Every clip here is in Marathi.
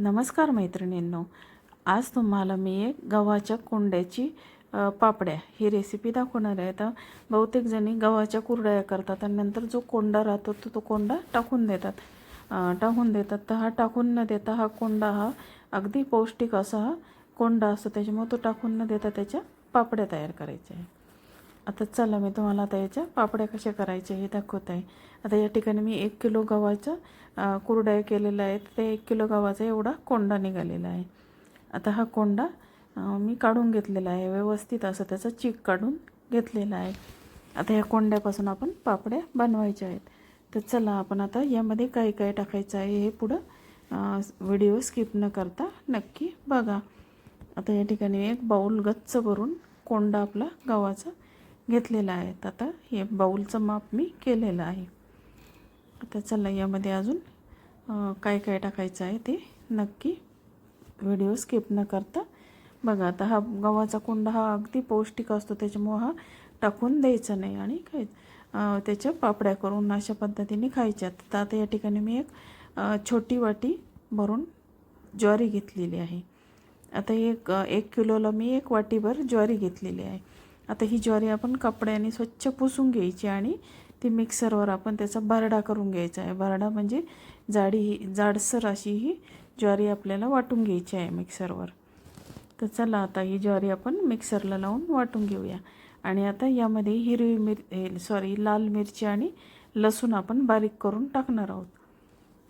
नमस्कार मैत्रिणींनो. आज तुम्हाला मी एक गव्हाच्या कोंड्याची पापड्या ही रेसिपी दाखवणार आहे. तर बहुतेक जणी गव्हाच्या कुरड्या करतात आणि नंतर जो कोंडा राहतो तो तो कोंडा टाकून देतात. टाकून देतात. तर हा टाकून न देता हा कोंडा हा अगदी पौष्टिक असा हा कोंडा असतो. त्याच्यामुळे तो टाकून न देता त्याच्या पापड्या तयार करायच्या आहे आता चला मी तुम्हाला आता याच्या पापड्या कशा करायच्या हे दाखवत. आहे आता या ठिकाणी मी एक किलो गव्हाचं अ, केलेलं केलेल्या आहेत. ते एक किलो गव्हाचा एवढा कोंडा निघालेला आहे. आता हा कोंडा मी काढून घेतलेला आहे. व्यवस्थित असं त्याचा चीक काढून घेतलेला आहे. आता या कोंड्यापासून आपण पापड्या बनवायच्या आहेत. तर चला आपण आता यामध्ये काय काय टाकायचं आहे हे पुढं व्हिडिओ स्किप न करता नक्की बघा. आता या ठिकाणी एक बाऊल गच्च भरून कोंडा आपला गव्हाचा घेतलेला आहे. तर आता हे बाऊलचं माप मी केलेलं आहे. आता चला यामध्ये अजून काय काय टाकायचं आहे ते नक्की व्हिडिओ स्किप न करता बघा. आता हा गव्हाचा कोंडा हा अगदी पौष्टिक असतो त्याच्यामुळं हा टाकून द्यायचा नाही आणि काय त्याच्या पापड्या करून अशा पद्धतीने खायच्या. तर आता या ठिकाणी मी एक छोटी वाटी भरून ज्वारी घेतलेली आहे. आता एक एक किलोला मी एक वाटीभर ज्वारी घेतलेली आहे. आता ही ज्वारी आपण कपड्याने स्वच्छ पुसून घ्यायची आणि ती मिक्सरवर आपण त्याचा भरडा करून घ्यायचा आहे. भरडा म्हणजे जाडी ही जाडसर अशी ही ज्वारी आपल्याला वाटून घ्यायची आहे मिक्सरवर. तर चला आता ही ज्वारी आपण मिक्सरला लावून वाटून घेऊया. आणि आता यामध्ये हिरवी मिर सॉरी लाल मिरची आणि लसूण आपण बारीक करून टाकणार आहोत.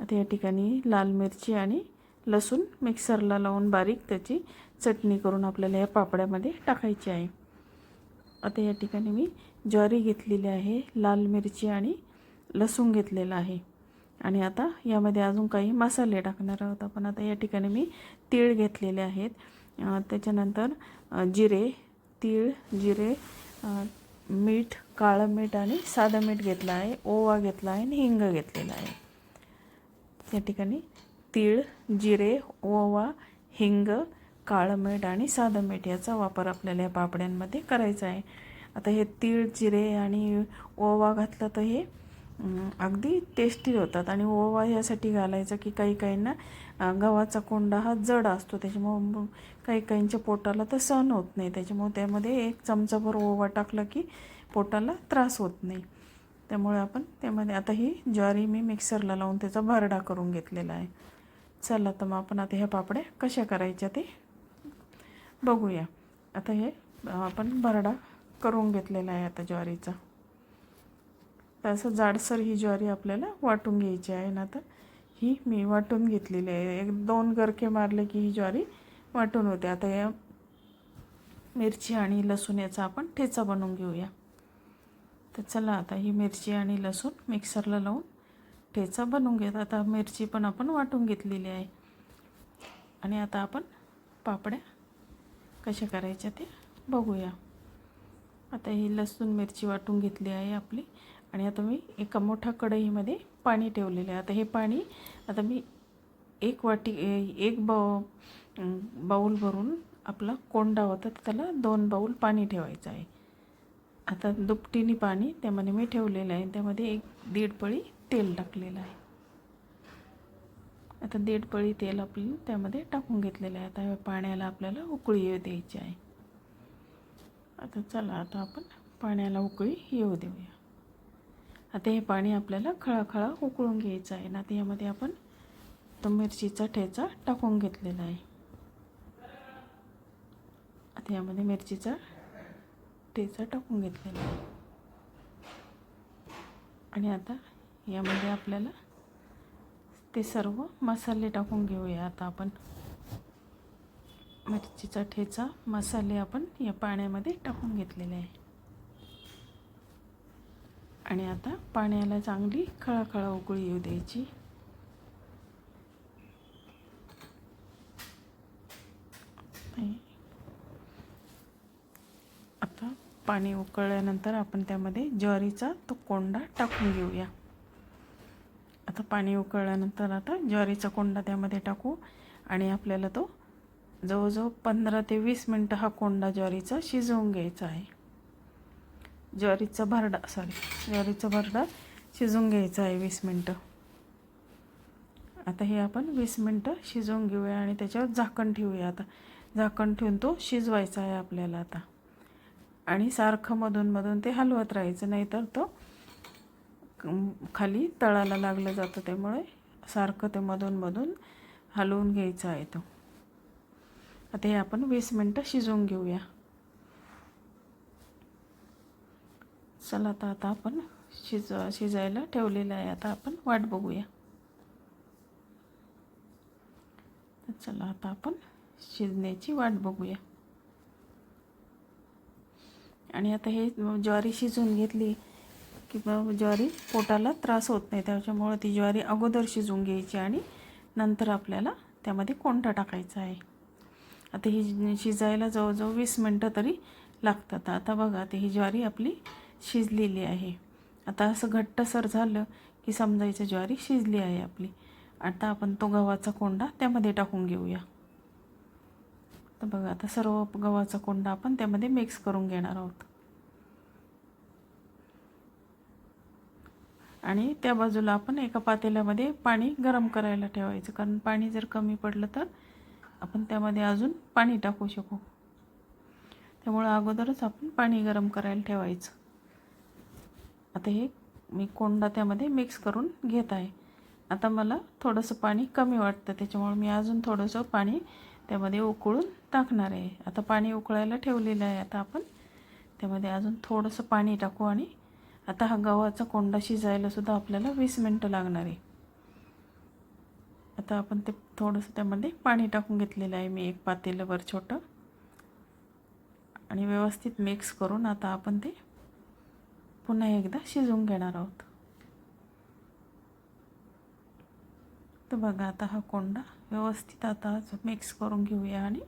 आता या ठिकाणी लाल मिरची आणि लसूण मिक्सरला लावून बारीक त्याची चटणी करून आपल्याला या पापड्यामध्ये टाकायची आहे. आता या ठिकाणी मी ज्वारी घेतलेली आहे लाल मिरची आणि लसूण घेतलेला आहे. आणि आता यामध्ये अजून काही मसाले टाकणार आहोत आपण. आता या ठिकाणी मी तीळ घेतलेले आहेत. त्याच्यानंतर जिरे तीळ जिरे मीठ काळं मीठ आणि साधं मीठ घेतलं आहे ओवा घेतला आहे आणि हिंग घेतलेला आहे. या ठिकाणी तीळ जिरे ओवा हिंग काळं मीठ आणि साधं मीठ याचा वापर आपल्याला या पापड्यांमध्ये करायचा आहे. आता हे तीळ जिरे आणि ओवा घातलं तर हे अगदी टेस्टी होतात. आणि ओवा यासाठी घालायचा की काही काहींना गव्हाचा कोंडा हा जड असतो. त्याच्यामुळं काही काहींच्या पोटाला तर सहन होत नाही. त्याच्यामुळे त्यामध्ये एक चमचाभर ओवा टाकला की पोटाला त्रास होत नाही. त्यामुळे आपण त्यामध्ये आता ही ज्वारी मी मिक्सरला लावून त्याचा भरडा करून घेतलेला आहे. चला तर मग आपण आता ह्या पापड्या कशा करायच्या ते बघूया. आता हे आपण भरडा करून घेतलेला आहे आता ज्वारीचा. तर असं जाडसर ही ज्वारी आपल्याला वाटून घ्यायची आहे ना आता. ही मी वाटून घेतलेली आहे. एक दोन गरके मारले की ही ज्वारी वाटून होते. आता या मिरची आणि लसूण याचा आपण ठेचा बनवून घेऊया. तर चला आता ही मिरची आणि लसूण मिक्सरला लावून ठेचा बनवून घेत आता मिरची पण आपण वाटून घेतलेली आहे. आणि आता आपण पापड्या कशा करायच्या ते बघूया. आता ही लसूण मिरची वाटून घेतली आहे आपली आणि आता मी एका मोठ्या कढईमध्ये पाणी ठेवलेलं आहे. आता हे पाणी आता मी एक वाटी एक ब बाऊल भरून आपला कोंडा होता तर त्याला दोन बाऊल पाणी ठेवायचं आहे. आता दुपटीने पाणी त्यामध्ये मी ठेवलेलं आहे. त्यामध्ये एक दीड पळी तेल टाकलेलं आहे. आता दीड पळी तेल आपलं त्यामध्ये टाकून घेतलेलं आहे. आता पाण्याला आपल्याला उकळी येऊ द्यायची आहे. आता चला आता आपण पाण्याला उकळी येऊ देऊया. आता हे पाणी आपल्याला खळाखळा उकळून घ्यायचं आहे. ना आता यामध्ये आपण तो मिरचीचा ठेचा टाकून घेतलेला आहे. आता यामध्ये मिरचीचा ठेचा टाकून घेतलेला आहे. आणि आता यामध्ये आपल्याला ते सर्व मसाले टाकून घेऊया आता आपण. मिरचीचा ठेचा मसाले आपण या पाण्यामध्ये टाकून घेतलेले आहे. आणि आता पाण्याला चांगली खळाखळा उकळी येऊ द्यायची. आता पाणी उकळल्यानंतर आपण त्यामध्ये ज्वारीचा तो कोंडा टाकून घेऊया. आता पाणी उकळल्यानंतर आता ज्वारीचा कोंडा त्यामध्ये टाकू आणि आपल्याला तो जवळजवळ पंधरा ते वीस मिनटं हा कोंडा ज्वारीचा शिजवून घ्यायचा आहे. ज्वारीचा भरडा सॉरी ज्वारीचा भरडा शिजवून घ्यायचा आहे वीस मिनटं. आता हे आपण वीस मिनटं शिजवून घेऊया आणि त्याच्यावर झाकण ठेवूया आता. झाकण ठेवून तो शिजवायचा आहे आपल्याला आता. आणि सारखं मधूनमधून ते हलवत राहायचं नाहीतर तो खाली तळाला लागलं जातं त्यामुळे सारखं ते मधूनमधून हलवून घ्यायचं आहे तो. आता हे आपण वीस मिनटं शिजवून घेऊया. चला आता आता आपण शिज शिजायला ठेवलेलं आहे. आता आपण वाट बघूया. चला आता आपण शिजण्याची वाट बघूया. आणि आता हे ज्वारी शिजवून घेतली की ज्वारी पोटाला त्रास होत नाही. त्याच्यामुळं ती ज्वारी अगोदर शिजवून घ्यायची आणि नंतर आपल्याला त्यामध्ये कोंडा टाकायचा आहे. आता ही शिजायला जवळजवळ वीस मिनटं तरी लागतात. आता बघा ते ही ज्वारी आपली शिजलेली आहे. आता असं घट्टसर झालं की समजायचं ज्वारी शिजली आहे आपली. आता आपण तो गव्हाचा कोंडा त्यामध्ये टाकून घेऊया. तर बघा आता सर्व गव्हाचा कोंडा आपण त्यामध्ये मिक्स करून घेणार आहोत. आणि त्या बाजूला आपण एका पातेल्यामध्ये पाणी गरम करायला ठेवायचं. कारण पाणी जर कमी पडलं तर आपण त्यामध्ये अजून पाणी टाकू शकू. त्यामुळं अगोदरच आपण पाणी गरम करायला ठेवायचं. आता हे मी कोंडा त्यामध्ये मिक्स करून घेत आहे. आता मला थोडंसं पाणी कमी वाटतं. त्याच्यामुळे मी अजून थोडंसं पाणी त्यामध्ये उकळून टाकणार आहे. आता पाणी उकळायला ठेवलेलं आहे. आता आपण त्यामध्ये अजून थोडंसं पाणी टाकू आणि आता हा गव्हाचा कोंडा शिजायला सुद्धा आपल्याला वीस मिनटं लागणार आहे. आता आपण ते थोडंसं त्यामध्ये पाणी टाकून घेतलेलं आहे मी एक पातेलंवर छोटं. आणि व्यवस्थित मिक्स करून आता आपण ते पुन्हा एकदा शिजवून घेणार आहोत. तर बघा आता हा कोंडा व्यवस्थित आता मिक्स करून घेऊया आणि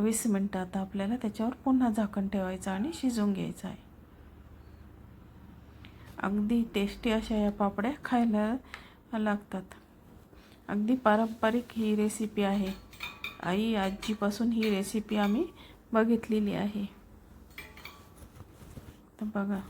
वीस मिनटं आता आपल्याला त्याच्यावर पुन्हा झाकण ठेवायचं आणि शिजवून घ्यायचं आहे. अगदी टेस्टी अशा या पापड्या खायला लागतात. अगदी पारंपरिक ही रेसिपी आहे. आई आजीपासून ही रेसिपी आम्ही बघितलेली आहे. तर बघा.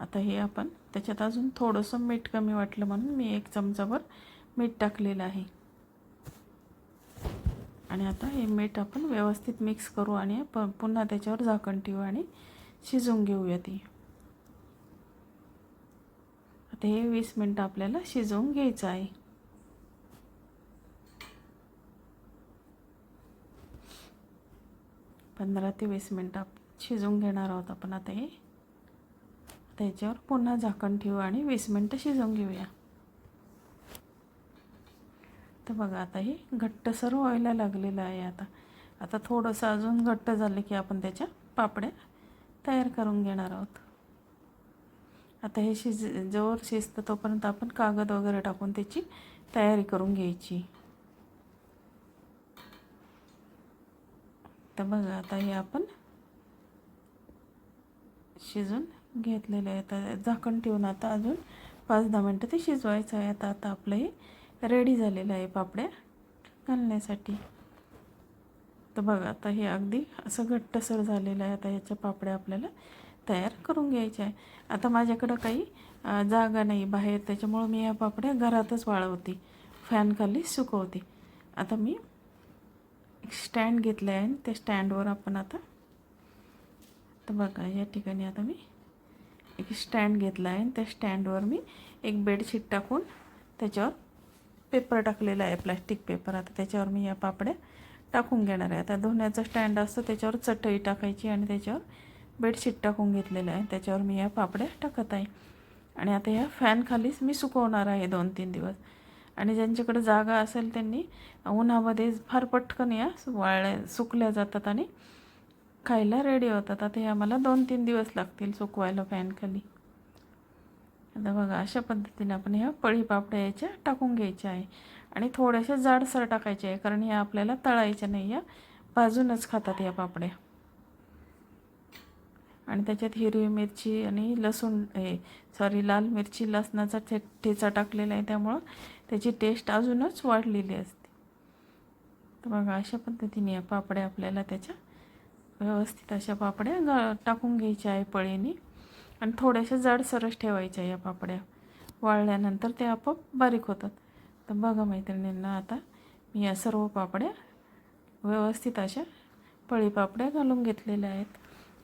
आता हे आपण त्याच्यात अजून थोडंसं मीठ कमी वाटलं म्हणून मी एक चमचाभर मीठ टाकलेलं आहे. आणि आता हे मीठ आपण व्यवस्थित मिक्स करू आणि प पुन्हा त्याच्यावर झाकण ठेवू आणि शिजवून घेऊया ती. आता हे वीस मिनटं आपल्याला शिजवून घ्यायचं आहे. पंधरा ते वीस मिनटं शिजवून घेणार आहोत आपण आता हे. त्याच्यावर पुन्हा झाकण ठेवू आणि वीस मिनटं शिजवून घेऊया. तर बघा आता हे घट्टसर व्हायला लागलेलं आहे आता. आता थोडंसं अजून घट्ट झालं की आपण त्याच्या पापड्या तयार करून घेणार आहोत. आता हे शिज जोर शिजतं तोपर्यंत आपण कागद वगैरे टाकून त्याची तयारी करून घ्यायची. तर बघा आता हे आपण शिजून घेतलेलं आहे. आता झाकण ठेवून आता अजून पाच दहा मिनटं ते शिजवायचं आहे. आता आता आपलं हे रेडी झालेलं आहे पापड्या घालण्यासाठी. तर बघा आता हे अगदी असं घट्टसर झालेलं आहे. आता ह्याच्या पापड्या आपल्याला तयार करून घ्यायचे आहे. आता माझ्याकडं काही जागा नाही बाहेर त्याच्यामुळं मी या पापड्या घरातच वाळवते. फॅनखाली सुकवते. आता मी एक स्टँड घेतलं आहे आणि त्या स्टँडवर आपण आता तर बघा या ठिकाणी आता मी एक स्टँड घेतला आहे आणि त्या स्टँडवर मी एक बेडशीट टाकून त्याच्यावर पेपर टाकलेला आहे प्लॅस्टिक पेपर. आता त्याच्यावर मी या पापड्या टाकून घेणार आहे. आता धुण्याचं स्टँड असतो त्याच्यावर चटई टाकायची आणि त्याच्यावर बेडशीट टाकून घेतलेलं आहे. त्याच्यावर मी या पापड्या टाकत आहे. आणि आता ह्या फॅनखालीच मी सुकवणार आहे दोन तीन दिवस. आणि ज्यांच्याकडे जागा असेल त्यांनी उन्हामध्ये फार पटकन या वाळल्या सुकल्या जातात आणि खायला रेडी होतात. आता ह्या मला दोन तीन दिवस लागतील सुकवायला फॅनखाली आता बघा अशा पद्धतीने आपण ह्या पळी पापड्या याच्या टाकून घ्यायच्या आहे. आणि थोड्याशा जाडसर टाकायच्या आहे कारण ह्या आपल्याला तळायच्या नाही या. भाजूनच खातात या पापड्या. आणि त्याच्यात हिरवी मिरची आणि लसूण हे सॉरी लाल मिरची लसणाचा ठे ठेचा टाकलेला आहे त्यामुळं त्याची टेस्ट अजूनच वाढलेली असते. तर बघा अशा पद्धतीने या पापड्या आपल्याला त्याच्या व्यवस्थित अशा पापड्या ग टाकून घ्यायच्या आहे पळीने. आणि थोड्याशा जाडसरस ठेवायच्या या पापड्या. वाळल्यानंतर ते आपोआप बारीक होतात. तर बघा मैत्रिणींना आता मी या सर्व पापड्या व्यवस्थित अशा पळी पापड्या घालून घेतलेल्या आहेत.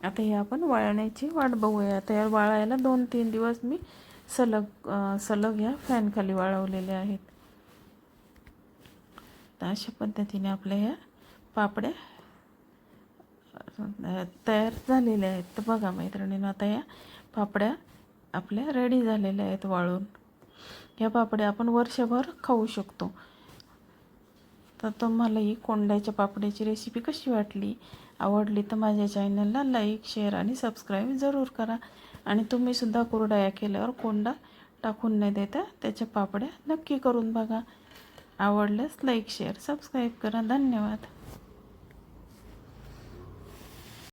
आता हे आपण वाळण्याची वाट बघूया. आता या वाळायला दोन तीन दिवस मी सलग सलग ह्या फॅनखाली वाळवलेल्या आहेत. तर अशा पद्धतीने आपल्या ह्या पापड्या तयार झालेल्या आहेत. तर बघा मैत्रिणीनं आता या पापड्या आपल्या रेडी झालेल्या आहेत वाळून. ह्या पापड्या आपण वर्षभर खाऊ शकतो. तर तुम्हाला ही कोंड्याच्या पापड्याची रेसिपी कशी वाटली? आवडली तर माझ्या चॅनलला लाईक शेअर आणि सबस्क्राईब जरूर करा. आणि तुम्हीसुद्धा कुरडया केल्यावर कोंडा टाकून नाही देता त्याच्या पापड्या नक्की करून बघा. आवडल्यास लाईक शेअर सबस्क्राईब करा. धन्यवाद.